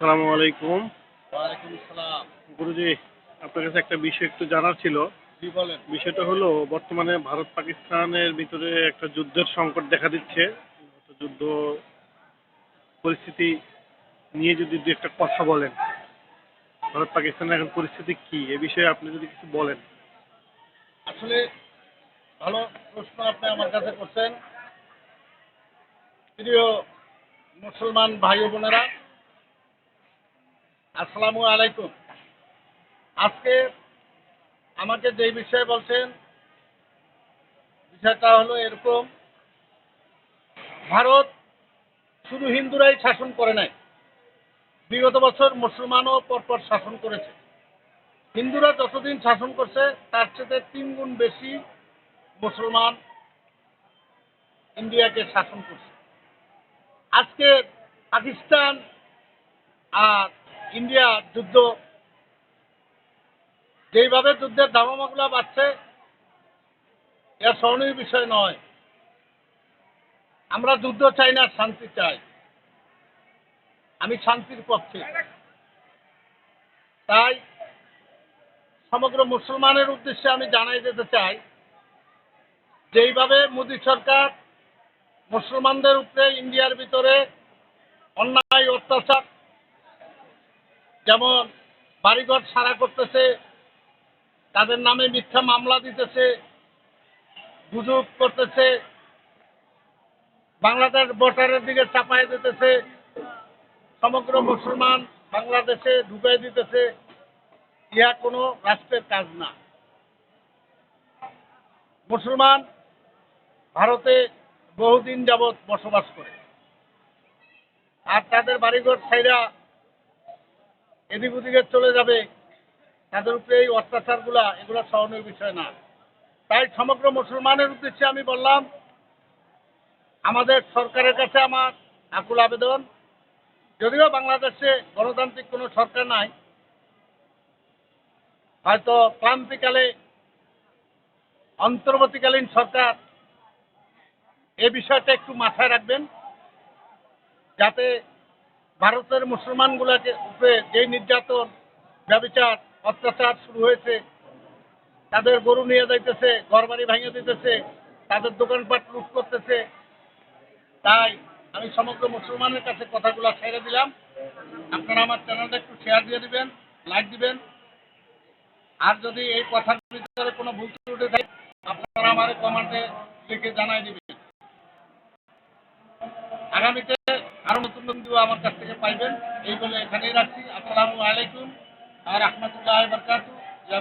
সালামু আলাইকুম। ওয়ালাইকুম গুরুজি আপনার কাছে একটা বিষয় একটু জানার ছিল। জি বলেন। বিষয়টা হলো বর্তমানে ভারত পাকিস্তানের ভিতরে একটা যুদ্ধের সংকট দেখা দিচ্ছে। যুদ্ধ পরিস্থিতি নিয়ে যদি দু একটা কথা বলেন ভারত পাকিস্তানের এখন পরিস্থিতি কি? এ বিষয়ে আপনি যদি কিছু বলেন। আসলে ভালো প্রশ্ন আপনি আমার কাছে করছেন। প্রিয় মুসলমান ভাই বোনেরা আসসালামু আলাইকুম। আজকে আমাকে যে বিষয়ে বলছেন, বিষয়টা হলো এরকম। ভারত শুধু হিন্দুরাই শাসন করে নাই। বিগত বছর মুসলমানও পরপর শাসন করেছে। হিন্দুরা যতদিন শাসন করছে, তার চেয়ে তিন গুণ বেশি মুসলমান ইন্ডিয়াকে শাসন করছে। আজকে পাকিস্তান আর ইন্ডিয়া যুদ্ধ। যেইভাবে যুদ্ধের দামামাগুলো বাড়ছে, এর স্মরণীয় বিষয় নয়। আমরা যুদ্ধ চাই না, শান্তি চাই। আমি শান্তির পক্ষে। তাই সমগ্র মুসলমানের উদ্দেশ্যে আমি জানাই যেতে চাই, যেইভাবে মোদী সরকার মুসলমানদের উপরে ইন্ডিয়ার ভিতরে অন্যায়, অত্যাচার যেমন বাড়িঘর সারা করতেছে, তাদের নামে মিথ্যা মামলা দিতেছে, গুজব করতেছে, বাংলাদেশ ভোটারের দিকে চাপাই দিতেছে, সমগ্র মুসলমান বাংলাদেশে ঢুকাই দিতেছে, ইহা কোনো রাষ্ট্রের কাজ না। মুসলমান ভারতে বহুদিন যাবৎ বসবাস করে, আর তাদের বাড়িঘর ছাইরা এদিক ওদিকে চলে যাবে। তাদের উপরে এই অত্যাচারগুলা, এগুলো সহনীয় বিষয় না। তাই সমগ্র মুসলমানের উদ্দেশ্যে আমি বললাম, আমাদের সরকারের কাছে আমার আকুল আবেদন। যদিও বাংলাদেশে গণতান্ত্রিক কোনো সরকার নাই, হয়তো ক্রান্তিকালে অন্তর্বর্তীকালীন সরকার এ বিষয়টা একটু মাথায় রাখবেন, যাতে ভারতের মুসলমানগুলোকে উপরে যে নির্যাতন, ব্যবচার, অত্যাচার শুরু হয়েছে, তাদের গরু নিয়ে যাইতেছে, ঘরবাড়ি ভেঙে দিতেছে, তাদের দোকানপাট লুট করতেছে। তাই আমি সমগ্র মুসলমানের কাছে কথাগুলো ছেড়ে দিলাম। আপনারা আমার চ্যানেলটা একটু শেয়ার দিয়ে দিবেন লাইক দিবেন। আর যদি এই কথার ভিতরে কোনো ভুল ত্রুটি থাকে, আপনারা আমার কমেন্টে লিখে জানাই দিবেন। আগামীতে আরও নতুন বন্ধু আমার কাছ থেকে পাইবেন। এই বলে এখানেই রাখছি। আসসালামু আলাইকুম। আর রহমতুল্লাহ বরকাত ইয়া